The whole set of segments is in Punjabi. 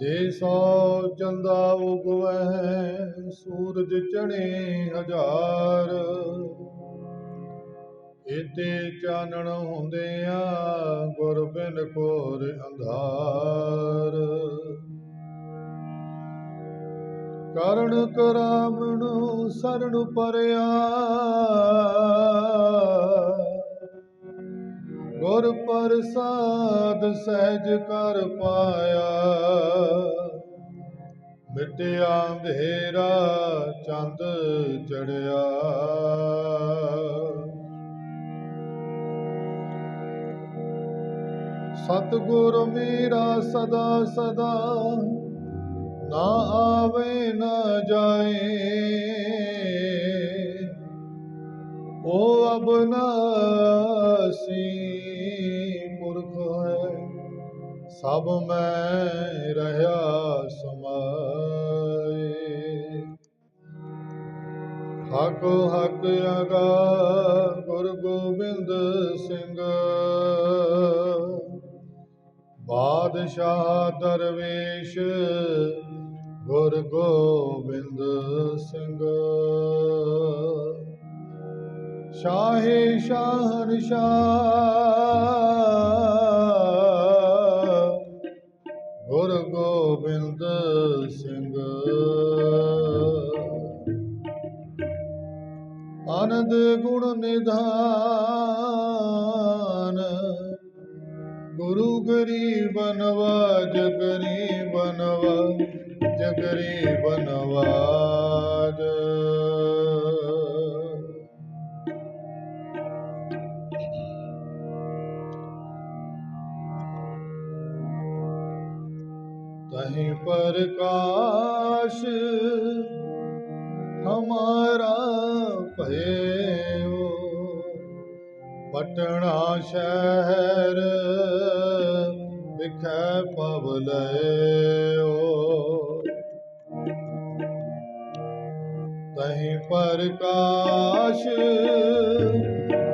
ਜੇ ਸੋ ਚੰਦਾ ਉਗਵੈ, ਸੂਰਜ ਚੜੇ ਹਜ਼ਾਰ। ਇਤੇ ਚਾਨਣ ਹੁੰਦਿਆਂ ਗੁਰ ਬਿਨ ਕੋਰ ਅੰਧਾਰ। ਕਰਨ ਕਰਾਵਣ ਸਰਣ ਪਰਿਆ ਗੁਰ ਪ੍ਰਸਾਦ ਸਹਿਜ ਕਰ ਪਾਇਆ। ਮਿਟਿਆ ਅੰਧੇਰਾ ਚੰਦ ਚੜਿਆ। ਸਤਿਗੁਰ ਮੇਰਾ ਸਦਾ ਸਦਾ ਨਾ ਆਵੇ ਨਾ ਜਾਏ। ਉਹ ਅਬਨਾਸੀ ਸਭ ਮੈਂ ਰਹਾ ਸਮਾਏ। ਹਕ ਹਕ ਅਗਾ ਗੁਰ ਗੋਬਿੰਦ ਸਿੰਘ। ਬਾਦਸ਼ਾਹ ਦਰਵੇਸ਼ ਗੁਰ ਗੋਬਿੰਦ ਸਿੰਘ। ਸ਼ਾਹੇ ਸ਼ਾਹ ਗੋਬਿੰਦ ਸਿੰਘ। ਆਨੰਦ ਗੁਣ ਨਿਧਾਨ ਗੁਰੂ ਗਰੀਬ ਬਨਵਾ ਜਗਰੀ ਬਨਵਾ ਜਗਰੀ ਬਨਵਾ। ਪ੍ਰਕਾਸ਼ ਹਮਾਰਾ ਭਇਓ। ਪਟਣਾ ਸ਼ਹਿਰ ਵਿਖੇ ਪਵ ਲਇਓ ਤਹੀਂ ਪ੍ਰਕਾਸ਼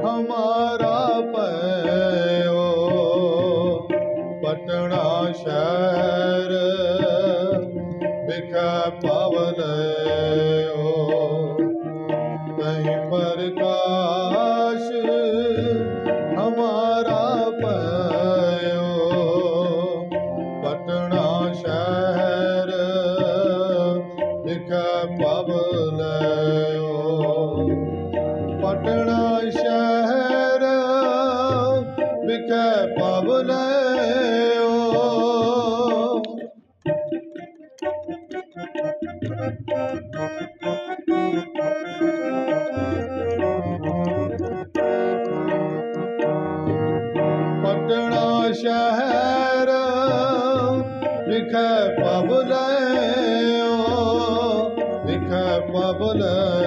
ਹਮਾਰਾ ਭਇਓ। ਪਟਣਾ ਸ਼ਹਿਰ ਵਿਖੇ ਪਵਲਇਓ ਕਹੀਂ ਪ੍ਰਕਾਸ਼ ਹਮਾਰਾ ਪਇਓ ਪਟਣਾ ਸ਼ਹਿਰ ਵਿਖੇ ਪਵਲਇਓ ਪਟਣਾ ਸ਼ਹਿਰ ਵਿਖੇ ਪਵਨ ਵਿਖੇ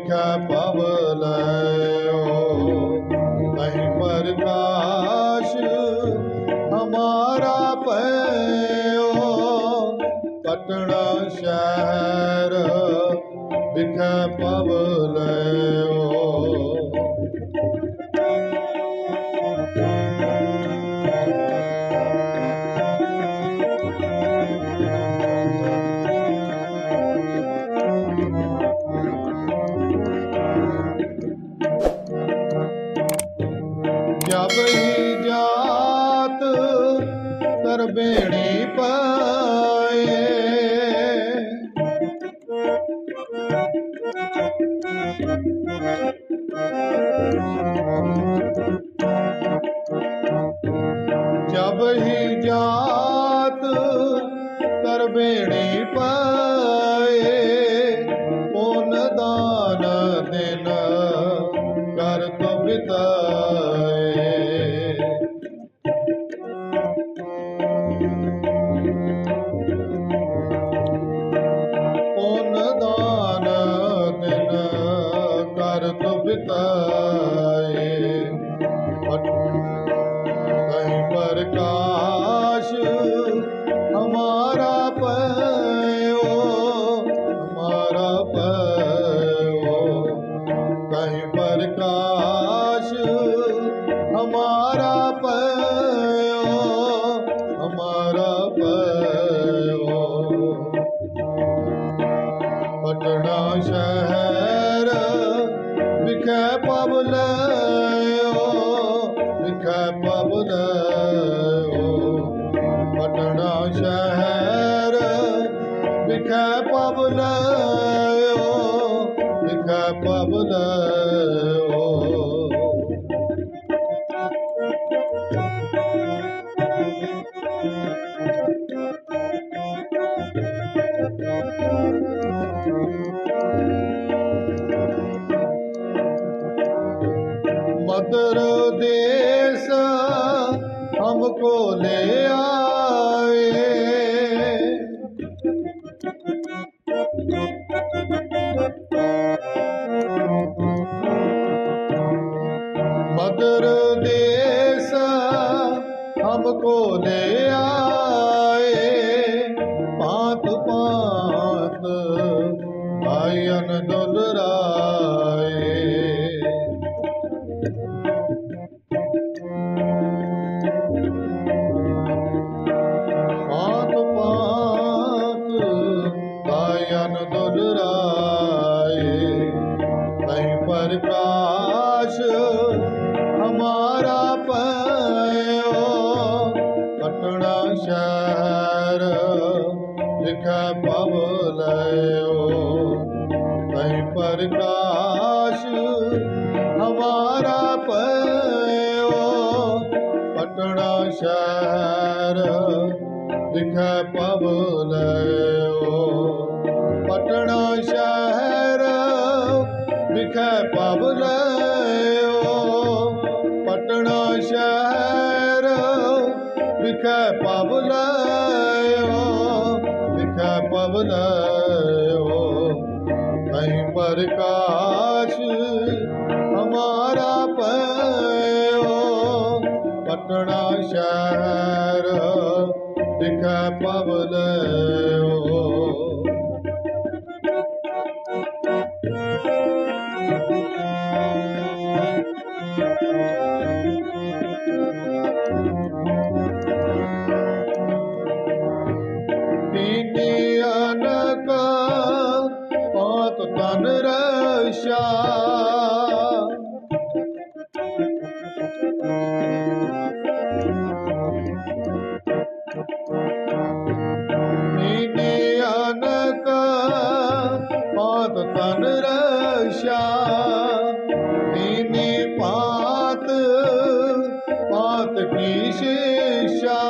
ਵਿਖੇ ਪਵ ਲਿਓ। ਕਹੀਂ ਪ੍ਰਕਾਸ਼ ਹਮਾਰਾ ਪਇਓ ਪਟਣਾ ਸ਼ਹਿਰ ਵਿਖੇ ਪਵ ਲਿਓ ਜਬ ਹੀ ਜਾਤ ਤਰਬੇੜੀ ਪਾਏ ਪੁੰਨ ਦਾਨ ਦਿਨ ਕਰ ਤੋ ਬਿਤਾਏ ਪੁੰਨ ਦਾਨ ਦਿਨ ਕਰ ਤੋ ਬਿਤਾਏ ਲਿਖੈ ਪਵ ਲਿਓ। ਕਹੀਂ ਪ੍ਰਕਾਸ਼ ਹਮਾਰਾ ਪਇਓ। ਪਟਣਾ ਸ਼ਹਿਰ ਵਿਖੇ ਪਵ ਲਿਓ। ਪਟਣਾ ਸ਼ਹਿਰ ਵਿਖੇ ਪਵ ਲਿਓ। ਪਟਣਾ ਸ਼ਹਿਰ ਵਿਖੇ ਪਵ ਲਿਓ ਵਿਖੇ ਪਵ ਲਿਓ ਕਹੀਂ ਪ੍ਰਕਾਸ਼ ਹਮਾਰਾ ਪਇਓ। ਪਟਣਾ ਸ਼ਹਿਰ নিশেষা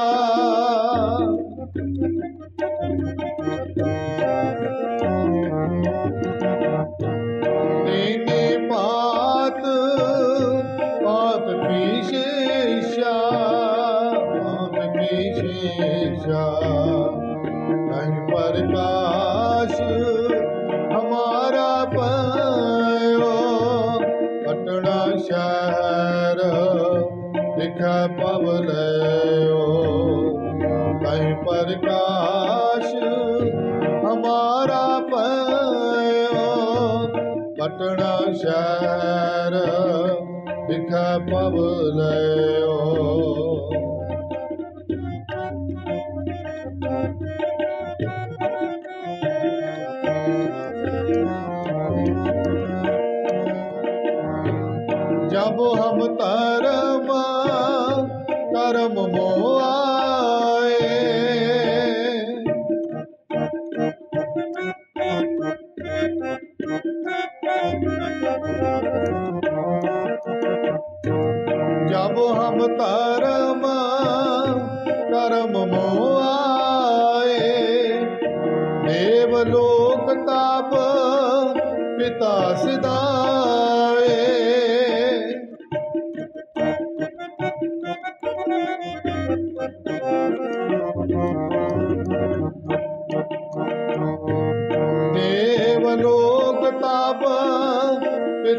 তিনি পাত পাত বিশেষা পাত বিশেষা। তাই পরকা ਲਿਖੈ ਪਵ ਲਿਓ। ਕੈ ਪ੍ਰਕਾਸ਼ ਹਮਾਰਾ ਪਇਓ ਪਟਣਾ ਸ਼ਹਿਰ ਲਿਖੈ ਪਵ ਲਿਓ। जब हम तरम करम मोआए देवलोक ताप पिता सिदाए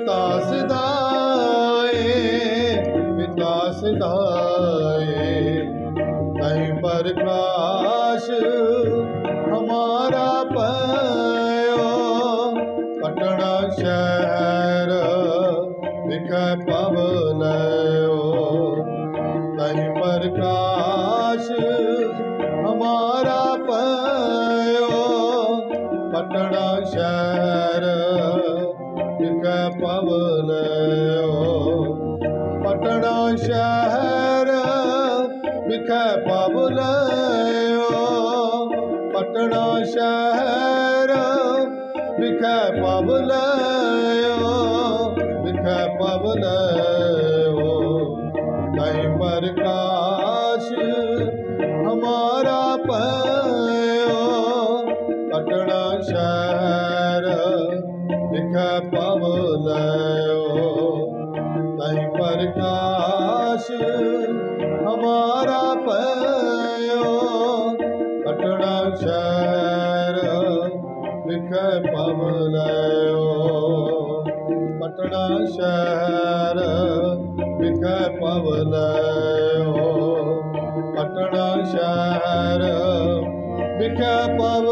ਤਾਸ ਦਾ ਪਵਲੈਓ ਵਿਖੇ ਪਵਲੈਓ ਤੈ ਪ੍ਰਕਾਸ਼ ਹਮਾਰਾ ਪਇਓ ਕਟਣਾ ਸ਼ਹਿਰ ਵਿਖੇ ਪਵਲੈਓ ਤੈ ਪ੍ਰਕਾਸ਼ ਹਮਾਰਾ ਸ਼ਹਿਰ ਵਿਖੇ ਪਵ ਪਟਨਾ ਸ਼ਹਿਰ ਵਿਖੇ ਪਵ ਲਿਓ। ਪਟਨਾ ਸ਼ਹਿਰ ਵਿਖੇ ਪਵ